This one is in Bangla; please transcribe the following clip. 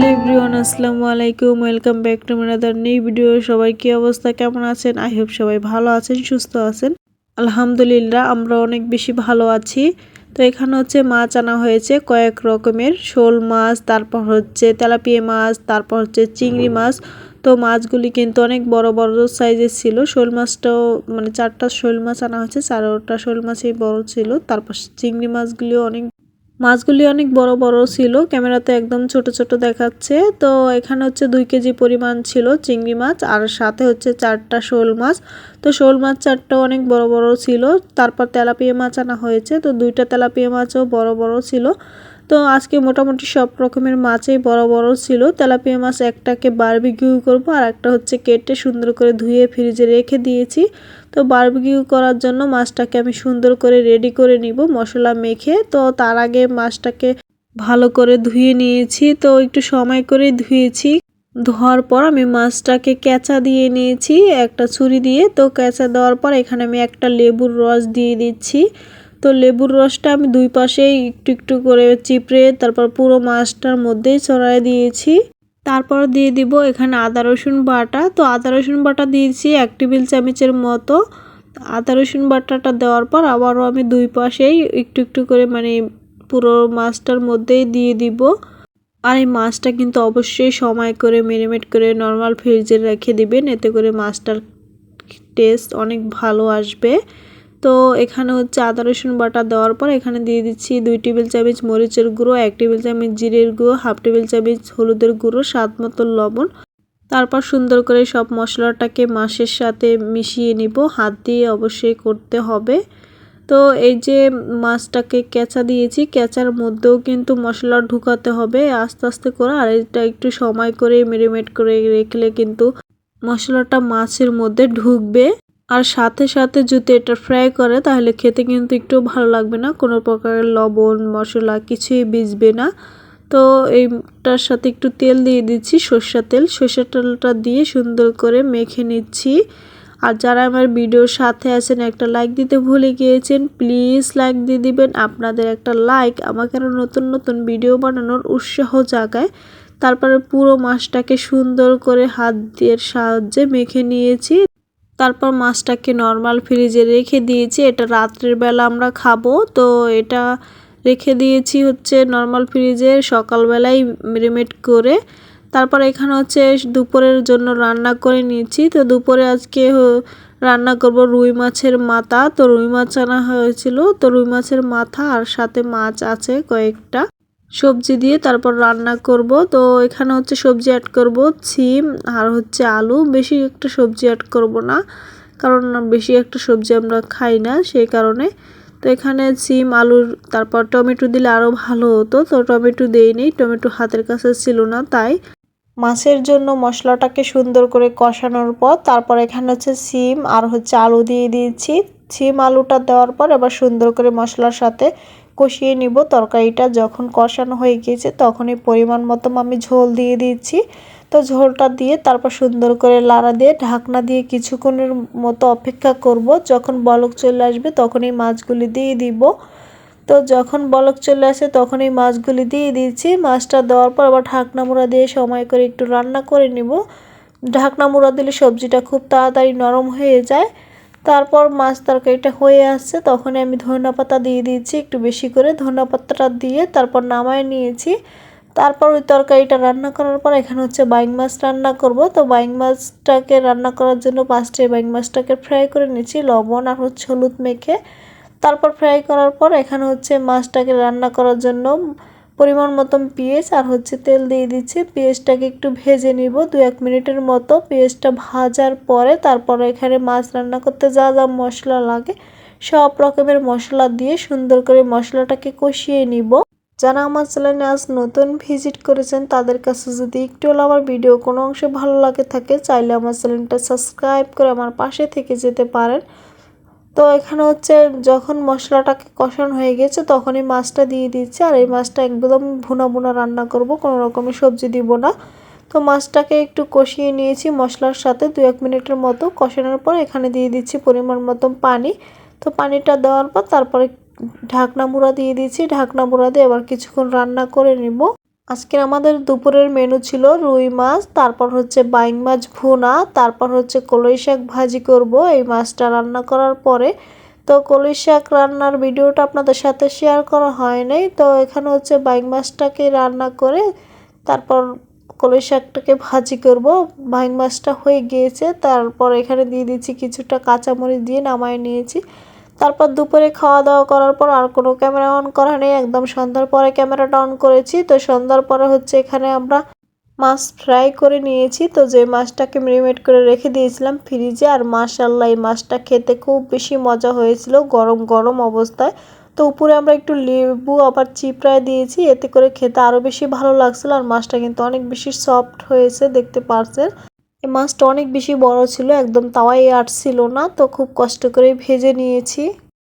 আসসালামু আলাইকুম। ওয়েলকাম ব্যাক টু মানাদার নিউ ভিডিও সবাই কি অবস্থা? কেমন আছেন? আই হোপ সবাই ভালো আছেন, সুস্থ আছেন। আলহামদুলিল্লাহ, আমরা অনেক বেশি ভালো আছি। তো এখানে হচ্ছে মাছ আনা হয়েছে কয়েক রকমের। শোল মাছ, তারপর হচ্ছে তেলাপিয়া মাছ, তারপর হচ্ছে চিংড়ি মাছ। তো মাছগুলি কিন্তু অনেক বড় বড় সাইজের ছিল। শোল মাছটাও মানে চারটা শোল মাছ আনা হয়েছে চারোটা শোল মাছই বড় ছিল। তারপর চিংড়ি মাছগুলিও অনেক মাছগুলি অনেক বড় বড় ছিল, ক্যামেরাতে একদম ছোট ছোট দেখাচ্ছে। তো এখানে হচ্ছে দুই কেজি পরিমাণ ছিল চিংড়ি মাছ, আর সাথে হচ্ছে চারটা শোল মাছ। তো শোল মাছ চারটা অনেক বড় বড় ছিল, তারপর তেলাপিয়া মাছ আনা হয়েছে। তো দুইটা তেলাপিয়া মাছও বড় বড় ছিল। তো আজকে মোটামুটি সব রকমের মাছই বড় বড় ছিল। তেলাপিয়া মাছ একটাকে বারবিকিউ করব, আর একটা হচ্ছে কেটে সুন্দর করে ধুয়ে ফ্রিজে রেখে দিয়েছি। তো বারবিকিউ করার জন্য মাছটাকে আমি সুন্দর করে রেডি করে নিব মশলা মেখে। তো তার আগে মাছটাকে ভালো করে ধুয়ে নিয়েছি। তো একটু সময় করে ধুয়েছি। ধোয়ার পর আমি মাছটাকে কেঁচা দিয়ে নিয়েছি, একটা ছুরি দিয়ে। তো কেঁচা দেওয়ার পর এখানে আমি একটা লেবুর রস দিয়ে দিচ্ছি। তো লেবুর রসটা আমি দুই পাশেই একটু একটু করে চিপড়ে তারপর পুরো মাছটার মধ্যেই ছড়াই দিয়েছি। তারপর দিয়ে দিব এখানে আদা, রসুন বাটা। তো আদা, রসুন বাটা দিয়েছি এক টেবিল চামচের মতো। আদা, রসুন বাটাটা দেওয়ার পর আবারও আমি দুই পাশেই একটু একটু করে মানে পুরো মাছটার মধ্যেই দিয়ে দিব। আর এই মাছটা কিন্তু অবশ্যই সময় করে মেরিনেট করে নর্মাল ফ্রিজে রেখে দিবেন। এতে করে মাছটার টেস্ট অনেক ভালো আসবে। তো এখানে হচ্ছে আদা, রসুন বাটা দেওয়ার পর এখানে দিয়ে দিচ্ছি দুই টেবিল চামচ মরিচের গুঁড়ো, এক টেবিল চামচ জিরের গুঁড়ো, হাফ টেবিল চামচ হলুদের গুঁড়ো, স্বাদ মতো লবণ। তারপর সুন্দর করে সব মশলাটাকে মাছের সাথে মিশিয়ে নিব। হাত দিয়ে অবশ্যই করতে হবে। তো এই যে মাছটাকে কেঁচা দিয়েছি, কেঁচার মধ্যেও কিন্তু মশলা ঢুকাতে হবে আস্তে আস্তে করে। আর এটা একটু সময় করে মেরিনেট করে রেখলে কিন্তু মশলাটা মাছের মধ্যে ঢুকবে। আর সাথে সাথে যদি এটা ফ্রাই করে, তাহলে খেতে কিন্তু একটু ভালো লাগবে না। কোনো প্রকারের লবণ, মশলা কিছুই ভিজবে না। তো এইটার সাথে একটু তেল দিয়ে দিচ্ছি সর্ষা তেল। সর্ষা তেলটা দিয়ে সুন্দর করে মেখে নিচ্ছি। আর যারা আমার ভিডিওর সাথে আছেন, একটা লাইক দিতে ভুলে গিয়েছেন প্লিজ লাইক দিয়ে দিবেন। আপনাদের একটা লাইক আমাকে আরও নতুন নতুন ভিডিও বানানোর উৎসাহ জাগায়। তারপরে পুরো মাছটাকে সুন্দর করে হাত দিয়ে সাহায্যে মেখে নিয়েছি। তারপর মাছটাকে নর্মাল ফ্রিজে রেখে দিয়েছি। এটা রাত্রের বেলা আমরা খাব। তো এটা রেখে দিয়েছি হচ্ছে নর্মাল ফ্রিজে সকালবেলায় মেরিনেট করে। তারপর এখানে হচ্ছে দুপুরের জন্য রান্না করে নিয়েছি। তো দুপুরে আজকে রান্না করব রুই মাছের মাথা। তো রুই মাছ আনা হয়েছিল। তো রুই মাছের মাথা আর সাথে মাছ আছে কয়েকটা। সবজি দিয়ে তারপর রান্না করব। তো এখানে হচ্ছে সবজি অ্যাড করব সিম আর হচ্ছে আলু। বেশি একটা সবজি অ্যাড করব না, কারণ বেশি একটা সবজি আমরা খাই না সেই কারণে। তো এখানে সিম আলুর তারপর টমেটো দিলে আরও ভালো হতো। তো টমেটো দেইনি, টমেটো হাতের কাছে ছিল না তাই। মাছের জন্য মশলাটাকে সুন্দর করে কষানোর পর তারপর এখানে হচ্ছে সিম আর হচ্ছে আলু দিয়ে দিয়েছি। সিম আলুটা দেওয়ার পর এবার সুন্দর করে মশলার সাথে কষিয়ে নিব। তরকারিটা যখন কষানো হয়ে গিয়েছে তখনই পরিমাণ মতো আমি ঝোল দিয়ে দিচ্ছি। তো ঝোলটা দিয়ে তারপর সুন্দর করে লাড়া দিয়ে ঢাকনা দিয়ে কিছুক্ষণের মতো অপেক্ষা করব। যখন বলক চলে আসবে তখনই মাছগুলি দিয়ে দিব। তো যখন বলক চলে আসে তখন এই মাছগুলি দিয়ে দিচ্ছি। মাছটা দেওয়ার পর আবার ঢাকনা মুড়া দিয়ে সময় করে একটু রান্না করে নিব। ঢাকনা মুড়া দিলে সবজিটা খুব তাড়াতাড়ি নরম হয়ে যায়। তারপর মাছ তরকারিটা হয়ে আসছে তখন আমি ধনিয়া পাতা দিয়ে দিয়েছি, একটু বেশি করে ধনিয়া পাতাটা দিয়ে তারপর নামায় নিয়েছি। তারপর ওই তরকারিটা রান্না করার পর এখানে হচ্ছে বাইং মাছ রান্না করব। তো বাইং মাছটাকে রান্না করার জন্য পাঁচটে বাইং মাছটাকে ফ্রাই করে নিয়েছি, লবণ আর হচ্ছে হলুদ মেখে। তারপর ফ্রাই করার পর এখানে হচ্ছে মাছটাকে রান্না করার জন্য পরিমাণ মতন পেঁয়াজ আর হচ্ছে তেল দিয়ে দিচ্ছি। পেঁয়াজটাকে একটু ভেজে নিব দু এক মিনিটের মতো। পেঁয়াজটা ভাজার পরে তারপরে এখানে মাছ রান্না করতে যা যা মশলা লাগে, সব রকমের মশলা দিয়ে সুন্দর করে মশলাটাকে কষিয়ে নিব। যারা আমার চ্যানেলে আজ নতুন ভিজিট করেছেন, তাদের কাছে যদি একটু হলো আমার ভিডিও কোনো অংশে ভালো লাগে থাকে, চাইলে আমার চ্যানেলটা সাবস্ক্রাইব করে আমার পাশে থেকে যেতে পারেন। তো এখানে হচ্ছে যখন মশলাটাকে কষানো হয়ে গেছে তখনই মাছটা দিয়ে দিচ্ছে। আর এই মাছটা একদম ভুনা ভুনা রান্না করব, কোনো রকমের সবজি দিব না। তো মাছটাকে একটু কষিয়ে নিয়েছি মশলার সাথে দু এক মিনিটের মতো। কষানোর পর এখানে দিয়ে দিচ্ছি পরিমাণ মতো পানি। তো পানিটা দেওয়ার পর তারপরে ঢাকনা মুড়া দিয়ে দিয়েছি ঢাকনা মুড়া দিয়ে এবার কিছুক্ষণ রান্না করে নিব। আজকের আমাদের দুপুরের মেনু ছিল রুই মাছ, তারপর হচ্ছে বাইং মাছ ভুনা, তারপর হচ্ছে কলই শাক ভাজি করব। এই মাছটা রান্না করার পরে তো কলই শাক রান্নার ভিডিওটা আপনাদের সাথে শেয়ার করা হয় নাই তো এখানে হচ্ছে বাইং মাছটাকে রান্না করে তারপর কলই শাকটাকে ভাজি করব। বাইং মাছটা হয়ে গিয়েছে, তারপর এখানে দিয়ে দিচ্ছি কিছুটা কাঁচামরিচ দিয়ে নামায় নিয়েছি। তারপর দুপুরে খাওয়া দাওয়া করার পর আর কোনো ক্যামেরা অন করা নেই। একদম সন্ধ্যার পরে ক্যামেরাটা অন করেছি। তো সন্ধ্যার পরে হচ্ছে এখানে আমরা মাছ ফ্রাই করে নিয়েছি। তো যে মাছটাকে মেরিনেট করে রেখে দিয়েছিলাম ফ্রিজে। আর মাশাল্লাহ এই মাছটা খেতে খুব বেশি মজা হয়েছিল গরম গরম অবস্থায়। তো উপরে আমরা একটু লেবু, আবার চিপড়ায় দিয়েছি। এতে করে খেতে আরও বেশি ভালো লাগছিল। আর মাছটা কিন্তু অনেক বেশি সফট হয়েছে, দেখতে পারছেন। এই মাছটা অনেক বেশি বড় ছিল, একদম তাওয়াই আটছিল না, তো খুব কষ্ট করে ভেজে নিয়েছি।